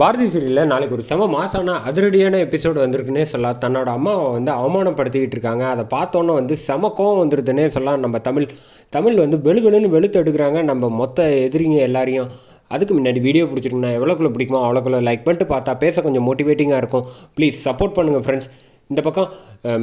பாரதி சீரியலில் நாளைக்கு ஒரு செம மாசான அதிரடியான எபிசோடு வந்திருக்குன்னே சொல்லலாம். தன்னோட அம்மாவை வந்து அவமானப்படுத்திக்கிட்டு இருக்காங்க. அதை பார்த்தோன்னே வந்து செம கோவம் வந்துருதுன்னே சொல்லலாம். நம்ம தமிழ் தமிழ் வந்து வெளு வெளுன்னு வெளுத்து எடுக்கிறாங்க நம்ம மொத்த எதிரிங்க எல்லாரையும். அதுக்கு முன்னாடி வீடியோ பிடிச்சிருக்குன்னா எவ்வளோக்குள்ளே பிடிக்குமோ அவ்வளோக்குள்ள லைக் பண்ணிட்டு பார்த்தா பேச கொஞ்சம் மோட்டிவேட்டிங்காக இருக்கும். ப்ளீஸ் சப்போர்ட் பண்ணுங்கள் ஃப்ரெண்ட்ஸ் இந்த பக்கம்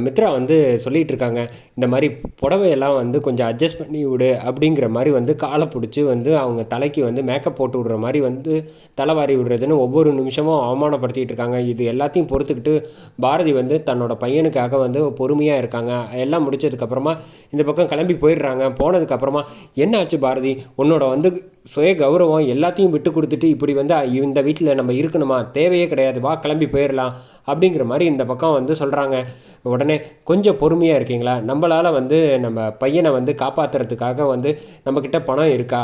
மித்ரா வந்து சொல்லிகிட்டு இருக்காங்க இந்த மாதிரி புடவையெல்லாம் வந்து கொஞ்சம் அட்ஜஸ்ட் பண்ணி விடு அப்படிங்கிற மாதிரி வந்து காலை பிடிச்சி வந்து அவங்க தலைக்கு வந்து மேக்கப் போட்டு விடுற மாதிரி வந்து தலைவாரி விடுறதுன்னு ஒவ்வொரு நிமிஷமும் அவமானப்படுத்திகிட்டு இருக்காங்க இது எல்லாத்தையும் பொறுத்துக்கிட்டு பாரதி வந்து தன்னோட பையனுக்காக வந்து பொறுமையாக இருக்காங்க. எல்லாம் முடிச்சதுக்கப்புறமா இந்த பக்கம் கிளம்பி போயிடுறாங்க. போனதுக்கப்புறமா என்ன ஆச்சு பாரதி? உன்னோட வந்து சுய கௌரவம் எல்லாத்தையும் விட்டு கொடுத்துட்டு இப்படி வந்து இந்த வீட்டில் நம்ம இருக்கணுமா? தேவையே கிடையாது. வா கிளம்பி போயிடலாம் அப்படிங்கிற மாதிரி இந்த பக்கம் வந்து சொல்கிறாங்க உடனே கொஞ்சம் பொறுமையாக இருக்கீங்களா? நம்மளால் வந்து நம்ம பையனை வந்து காப்பாற்றுறதுக்காக வந்து நம்மக்கிட்ட பணம் இருக்கா?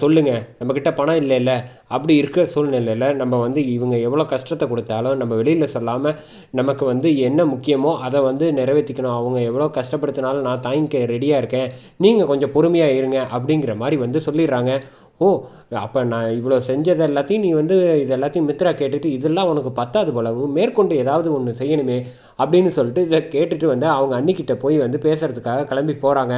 சொல்லுங்கள் நம்மக்கிட்ட பணம் இல்லைல்ல. அப்படி இருக்க சூழ்நிலையில் நம்ம வந்து இவங்க எவ்வளோ கஷ்டத்தை கொடுத்தாலும் நம்ம வெளியில் சொல்லாமல் நமக்கு வந்து என்ன முக்கியமோ அதை வந்து நிறைவேற்றிக்கணும். அவங்க எவ்வளோ கஷ்டப்படுத்தினாலும் நான் தாங்கிக்க ரெடியாக இருக்கேன். நீங்கள் கொஞ்சம் பொறுமையாக இருங்க அப்படிங்கிற மாதிரி வந்து சொல்லிடுறாங்க. ஓ அப்போ நான் இவ்வளோ செஞ்சது எல்லாத்தையும் நீ வந்து இது எல்லாத்தையும் மித்ரா கேட்டுட்டு இதெல்லாம் உனக்கு பத்தாது போலவும் மேற்கொண்டு ஏதாவது ஒன்று செய்யணுமே அப்படின்னு சொல்லிட்டு இதை கேட்டுட்டு வந்து அவங்க அன்னிக்கிட்ட போய் வந்து பேசுகிறதுக்காக கிளம்பி போகிறாங்க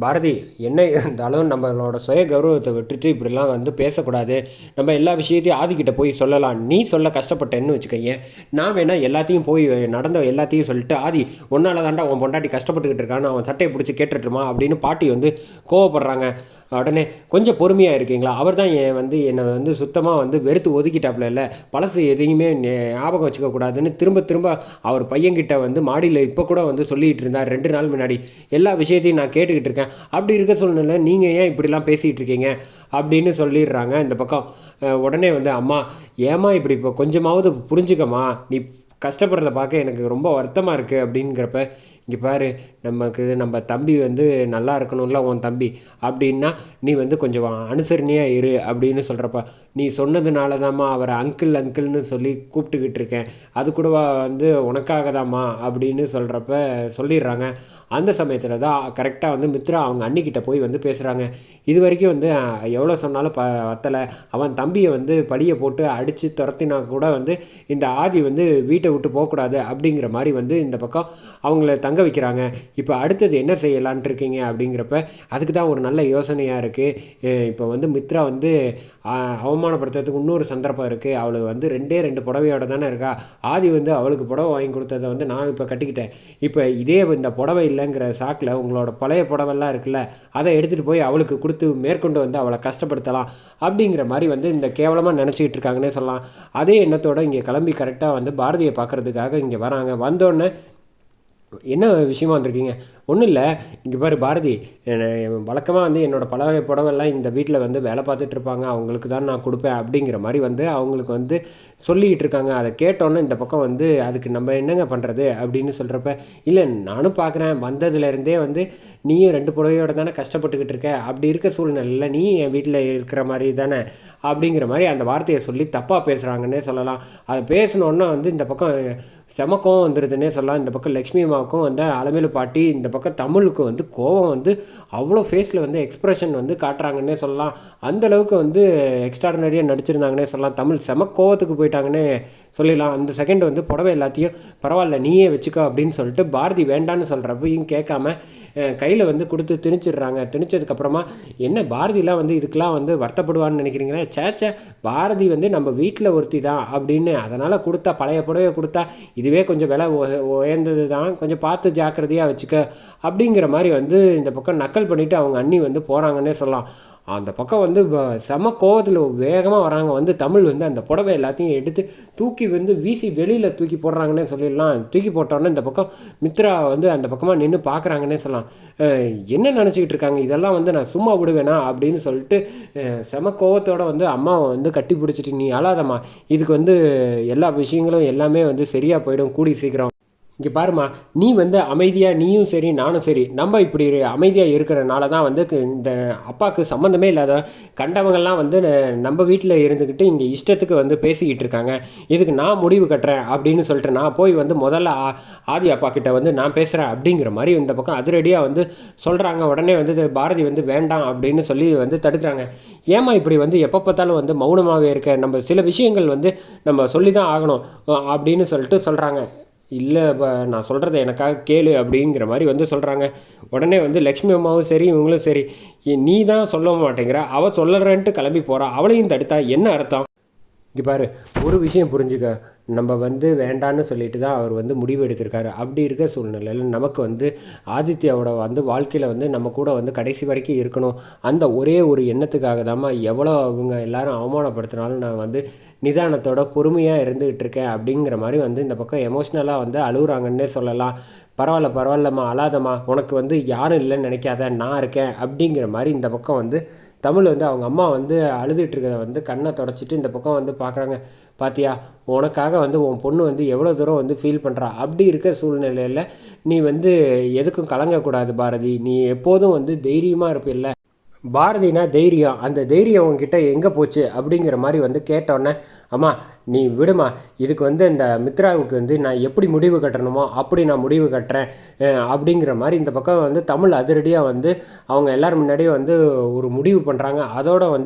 பாரதி என்ன இருந்தாலும் நம்மளோட சுய கௌரவத்தை விட்டுட்டு இப்படிலாம் வந்து பேசக்கூடாது. நம்ம எல்லா விஷயத்தையும் ஆதிக்கிட்ட போய் சொல்லலாம். நீ சொல்ல கஷ்டப்பட்டேன்னு வச்சுக்கோங்க. நான் வேணா எல்லாத்தையும் போய் நடந்த எல்லாத்தையும் சொல்லிட்டு ஆதி ஒன்றால் தாண்டா உன் பொண்டாட்டி கஷ்டப்பட்டுக்கிட்டு இருக்கான்னு அவன் சட்டையை பிடிச்சி கேட்டுட்டுருமா அப்படின்னு பாட்டி வந்து கோவப்படுறாங்க. உடனே கொஞ்சம் பொறுமையாக இருக்கீங்களா? அவர் தான் என் வந்து என்னை வந்து சுத்தமாக வந்து வெறுத்து ஒதுக்கிட்டாப்புல இல்லை. பழசு எதையுமே ஞாபகம் வச்சுக்க கூடாதுன்னு திரும்ப திரும்ப அவர் பையன்கிட்ட வந்து மாடியில் இப்போ கூட வந்து சொல்லிகிட்டு இருந்தார் ரெண்டு நாள் முன்னாடி. எல்லா விஷயத்தையும் நான் கேட்டுக்கிட்டு இருக்கேன். அப்படி இருக்க சூழ்நிலை நீங்கள் ஏன் இப்படிலாம் பேசிகிட்டு இருக்கீங்க? அப்படின்னு சொல்லிடுறாங்க இந்த பக்கம். உடனே வந்து அம்மா ஏம்மா இப்படி இப்போ கொஞ்சமாவது புரிஞ்சுக்கம்மா? நீ கஷ்டப்படுறத பார்க்க எனக்கு ரொம்ப வருத்தமாக இருக்குது அப்படிங்கிறப்ப இங்கே பாரு நமக்கு நம்ம தம்பி வந்து நல்லா இருக்கணும்ல உன் தம்பி. அப்படின்னா நீ வந்து கொஞ்சம் அனுசரணையாக இரு அப்படின்னு சொல்கிறப்ப நீ சொன்னதுனால தாம்மா அவரை அங்கிள் அங்கிள்னு சொல்லி கூப்பிட்டுக்கிட்டு இருக்கேன். அது கூடவா வந்து உனக்காக தாம்மா அப்படின்னு சொல்கிறப்ப சொல்லிடுறாங்க. அந்த சமயத்தில் தான் கரெக்டாக வந்து மித்ரா அவங்க அண்ணிக்கிட்ட போய் வந்து பேசுகிறாங்க இது வரைக்கும் வந்து எவ்வளோ சொன்னாலும் ப வத்தலை அவன் தம்பியை வந்து படியை போட்டு அடித்து துரத்தினா கூட வந்து இந்த ஆதி வந்து வீட்டை விட்டு போகக்கூடாது அப்படிங்கிற மாதிரி வந்து இந்த பக்கம் அவங்கள தங்க தங்க வைக்கிறாங்க. இப்போ அடுத்தது என்ன செய்யலான் இருக்கீங்க அப்படிங்கிறப்ப அதுக்கு தான் ஒரு நல்ல யோசனையாக இருக்குது இப்போ வந்து மித்ரா வந்து அவமானப்படுத்துறதுக்கு இன்னொரு சந்தர்ப்பம் இருக்குது அவளுக்கு வந்து ரெண்டே ரெண்டு புடவையோட தானே இருக்கா. ஆதி வந்து அவளுக்கு புடவை வாங்கி கொடுத்ததை வந்து நான் இப்போ கட்டிக்கிட்டேன். இப்போ இதே இந்த புடவை இல்லைங்கிற சாக்கில் உங்களோட பழைய புடவைலாம் இருக்குல்ல அதை எடுத்துகிட்டு போய் அவளுக்கு கொடுத்து மேற்கொண்டு வந்து அவளை கஷ்டப்படுத்தலாம் அப்படிங்கிற மாதிரி வந்து இந்த கேவலமாக நினச்சிக்கிட்டு இருக்காங்கன்னே சொல்லலாம். அதே எண்ணத்தோட இங்கே கிளம்பி கரெக்டாக வந்து பாரதியை பார்க்கறதுக்காக இங்கே வராங்க. வந்தோடனே என்ன விஷயமா வந்திருக்கீங்க? ஒன்றும் இல்லை. இங்கே பாரு பாரதி வழக்கமாக வந்து என்னோடய பழைய புடவெல்லாம் இந்த வீட்டில் வந்து வேலை பார்த்துட்டு இருப்பாங்க. அவங்களுக்கு தான் நான் கொடுப்பேன் அப்படிங்கிற மாதிரி வந்து அவங்களுக்கு வந்து சொல்லிக்கிட்டு இருக்காங்க. அதை கேட்டோன்னே இந்த பக்கம் வந்து அதுக்கு நம்ம என்னங்க பண்ணுறது அப்படின்னு சொல்கிறப்ப இல்லை நானும் பார்க்குறேன். வந்ததுலேருந்தே வந்து நீயும் ரெண்டு புடவையோட தானே கஷ்டப்பட்டுக்கிட்டு இருக்க? அப்படி இருக்க சூழ்நிலையில் நீ என் வீட்டில் இருக்கிற மாதிரி தானே? அப்படிங்கிற மாதிரி அந்த வார்த்தையை சொல்லி தப்பாக பேசுகிறாங்கன்னே சொல்லலாம். அதை பேசினோன்னே வந்து இந்த பக்கம் செமக்கம் வந்துடுதுன்னே சொல்லலாம். இந்த பக்கம் லக்ஷ்மி பக்கம் வந்து அலமேலு பாட்டி இந்த பக்கம் தமிழுக்கு வந்து கோவம் வந்து அவ்வளோ ஃபேஸில் வந்து எக்ஸ்ப்ரெஷன் வந்து காட்டுறாங்கன்னே சொல்லலாம். அந்த அளவுக்கு வந்து எக்ஸ்ட்ராடனரியாக நடிச்சிருந்தாங்கன்னே சொல்லலாம். தமிழ் செம கோவத்துக்கு போயிட்டாங்கன்னே சொல்லிடலாம். அந்த செகண்ட் வந்து புடவை எல்லாத்தையும் பரவாயில்ல நீயே வச்சுக்கோ அப்படின்னு சொல்லிட்டு பாரதி வேண்டான்னு சொல்கிறப்பையும் கேட்காம கையில் வந்து கொடுத்து திணிச்சிடுறாங்க. திணிச்சதுக்கப்புறமா என்ன பாரதிலாம் வந்து இதுக்கெலாம் வந்து வருத்தப்படுவான்னு நினைக்கிறீங்களா? சேச்சே பாரதி வந்து நம்ம வீட்டில் ஒருத்தி தான் அப்படின்னு அதனால் கொடுத்தா பழைய புடவை கொடுத்தா இதுவே கொஞ்சம் விலை உய- உயர்ந்தது தான் கொஞ்சம் பார்த்து ஜாக்கிரதையாக வச்சுக்க அப்படிங்கிற மாதிரி வந்து இந்த பக்கம் நக்கல் பண்ணிவிட்டு அவங்க அண்ணி வந்து போகிறாங்கன்னே சொல்லலாம். அந்த பக்கம் வந்து வ- செம கோவத்தில் வேகமாக வராங்க. வந்து தமிழ் வந்து அந்த புடவை எல்லாத்தையும் எடுத்து தூக்கி வந்து வீசி வெளியில் தூக்கி போடுறாங்கன்னே சொல்லிடலாம். தூக்கி போட்டோன்னே இந்த பக்கம் மித்ரா வந்து அந்த பக்கமாக நின்று பார்க்குறாங்கன்னே சொல்லலாம். என்ன நினச்சிக்கிட்டு இருக்காங்க? இதெல்லாம் வந்து நான் சும்மா விடுவேனா? அப்படின்னு சொல்லிட்டு செம கோவத்தோடு வந்து அம்மாவை வந்து கட்டி பிடிச்சிட்டு நீ அழாதம்மா. இதுக்கு வந்து எல்லா விஷயங்களும் எல்லாமே வந்து சரியாக போயிடும். கூடி சீக்கிரம். இங்கே பாருமா நீ வந்து அமைதியாக நீயும் சரி நானும் சரி நம்ம இப்படி அமைதியாக இருக்கிறனால தான் வந்து இந்த அப்பாவுக்கு சம்மந்தமே இல்லாத கண்டவங்கள்லாம் வந்து நம்ம வீட்டில் இருந்துக்கிட்டு இங்கே இஷ்டத்துக்கு வந்து பேசிக்கிட்டு இருக்காங்க. இதுக்கு நான் முடிவு கட்டுறேன் அப்படின்னு சொல்லிட்டு நான் போய் வந்து முதல்ல ஆ- ஆதி அப்பா கிட்ட வந்து நான் பேசுகிறேன் அப்படிங்கிற மாதிரி இந்த பக்கம் அதிரடியாக வந்து சொல்கிறாங்க உடனே வந்து பாரதி வந்து வேண்டாம் அப்படின்னு சொல்லி வந்து தடுக்கிறாங்க. ஏமா இப்படி வந்து எப்போ பார்த்தாலும் வந்து மௌனமாகவே இருக்க? நம்ம சில விஷயங்கள் வந்து நம்ம சொல்லி தான் ஆகணும் அப்படின்னு சொல்லிட்டு சொல்கிறாங்க இல்லை இப்போ நான் சொல்கிறத எனக்காக கேளு அப்படிங்கிற மாதிரி வந்து சொல்கிறாங்க உடனே வந்து லக்ஷ்மி அம்மாவும் சரி இவங்களும் சரி. நீ தான் சொல்ல மாட்டேங்கிற. அவள் சொல்லறேன்ட்டு கிளம்பி போகிறா அவளையும் தடுத்தா என்ன அர்த்தம்? இங்கே பாரு ஒரு விஷயம் புரிஞ்சுக்க. நம்ம வந்து வேண்டான்னு சொல்லிட்டு தான் அவர் வந்து முடிவு எடுத்திருக்காரு. அப்படி இருக்க சூழ்நிலையில் நமக்கு வந்து ஆதித்யாவோட வந்து வாழ்க்கையில் வந்து நம்ம கூட வந்து கடைசி வரைக்கும் இருக்கணும். அந்த ஒரே ஒரு எண்ணத்துக்காக தாம்மா எவ்வளோ அவங்க எல்லாரும் அவமானப்படுத்தினாலும் நான் வந்து நிதானத்தோட பொறுமையாக இருந்துகிட்டு இருக்கேன் அப்படிங்கிற மாதிரி வந்து இந்த பக்கம் எமோஷ்னலாக வந்து அழுகுறாங்கன்னே சொல்லலாம். பரவாயில்ல பரவாயில்லம்மா அழாதம்மா உனக்கு வந்து யாரும் இல்லைன்னு நினைக்காத நான் இருக்கேன் அப்படிங்கிற மாதிரி இந்த பக்கம் வந்து தமிழ் வந்து அவங்க அம்மா வந்து அழுதுட்டு இருக்கிறத வந்து கண்ணை தொடச்சிட்டு இந்த பக்கம் வந்து பார்க்குறாங்க. பாத்தியா உனக்காக வந்து உன் பொண்ணு வந்து எவ்வளோ தூரம் வந்து ஃபீல் பண்ணுறா அப்படி இருக்க சூழ்நிலையில் நீ வந்து எதுக்கும் கலங்கக்கூடாது பாரதி. நீ எப்போதும் வந்து தைரியமாக இருப்பில்ல. பாரதினா தைரியம். அந்த தைரியம் உங்ககிட்ட எங்கே போச்சு? அப்படிங்கிற மாதிரி வந்து கேட்டோன்னே அம்மா நீ விடுமா? இதுக்கு வந்து இந்த மித்ராவுக்கு வந்து நான் எப்படி முடிவு கட்டணுமோ அப்படி நான் முடிவு கட்டுறேன். அப்படிங்கிற மாதிரி இந்த பக்கம் வந்து தமிழ் அதிரடியாக வந்து அவங்க எல்லோரும் முன்னாடியே வந்து ஒரு முடிவு பண்ணுறாங்க அதோட வந்து